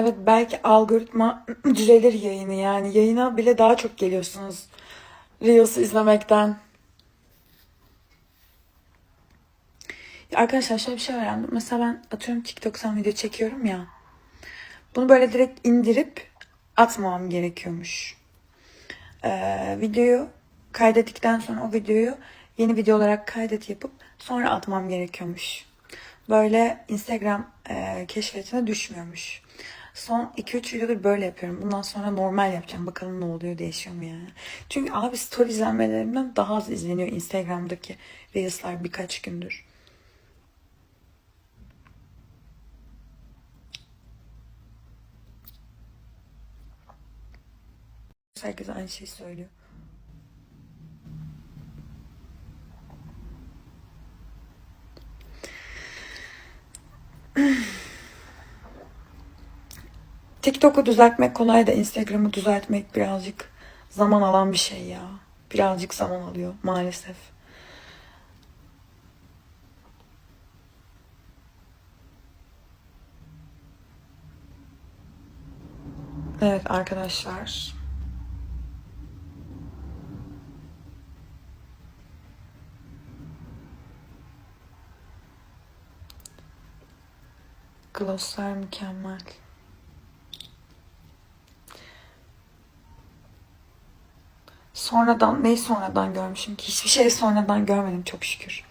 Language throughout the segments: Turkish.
Evet belki algoritma düzelir yayını yani. Yayına bile daha çok geliyorsunuz. Reels'ı izlemekten. Ya arkadaşlar şöyle bir şey öğrendim. Mesela ben atıyorum TikTok'tan video çekiyorum ya. Bunu böyle direkt indirip atmamam gerekiyormuş. Ee, videoyu kaydettikten sonra o videoyu yeni video olarak kaydet yapıp sonra atmam gerekiyormuş. Böyle Instagram e, keşfetine düşmüyormuş. Son 2-3 videodur böyle yapıyorum. Bundan sonra normal yapacağım. Bakalım ne oluyor değişiyor mu yani. Çünkü abi story izlenmelerimden daha az izleniyor Instagram'daki Reels'lar birkaç gündür. Herkes aynı şeyi söylüyor. TikTok'u düzeltmek kolay da Instagram'ı düzeltmek birazcık zaman alan bir şey ya. Birazcık zaman alıyor maalesef. Evet arkadaşlar. Glosslar mükemmel. Sonradan, neyi sonradan görmüşüm ki? Hiçbir şeyi sonradan görmedim çok şükür.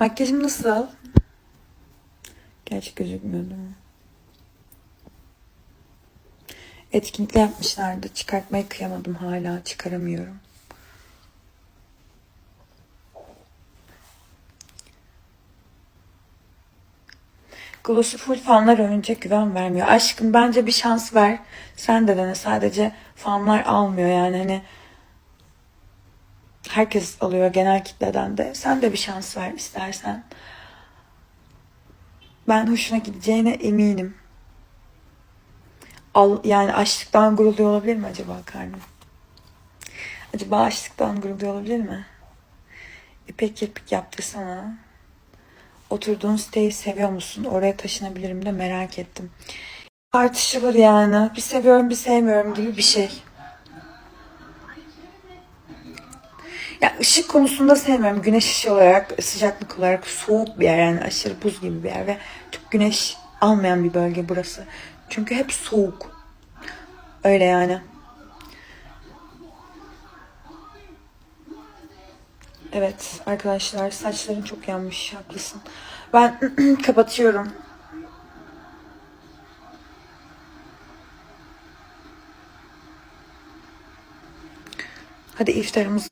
Makyajım nasıl? Gerçi gözükmüyor değil mi? Etkinlikle yapmışlardı. Çıkartmayı kıyamadım hala. Çıkaramıyorum. Gloss'u full fanlar önce güven vermiyor. Aşkım bence bir şans ver. Sen de dene. Sadece fanlar almıyor yani hani herkes alıyor genel kitleden de. Sen de bir şans ver istersen. Ben hoşuna gideceğine eminim. Al, yani açlıktan guruluyor olabilir mi acaba karnım? Acaba açlıktan guruluyor olabilir mi? İpek kirpik yaptırsana. Oturduğun siteyi seviyor musun? Oraya taşınabilirim de merak ettim. Tartışılır yani. Bir seviyorum bir sevmiyorum gibi bir şey. Ya ışık konusunda sevmiyorum. Güneş ışığı olarak, sıcaklık olarak soğuk bir yer yani aşırı buz gibi bir yer ve çok güneş almayan bir bölge burası. Çünkü hep soğuk. Öyle yani. Evet arkadaşlar saçların çok yanmış haklısın. Ben kapatıyorum. Hadi iftarımızı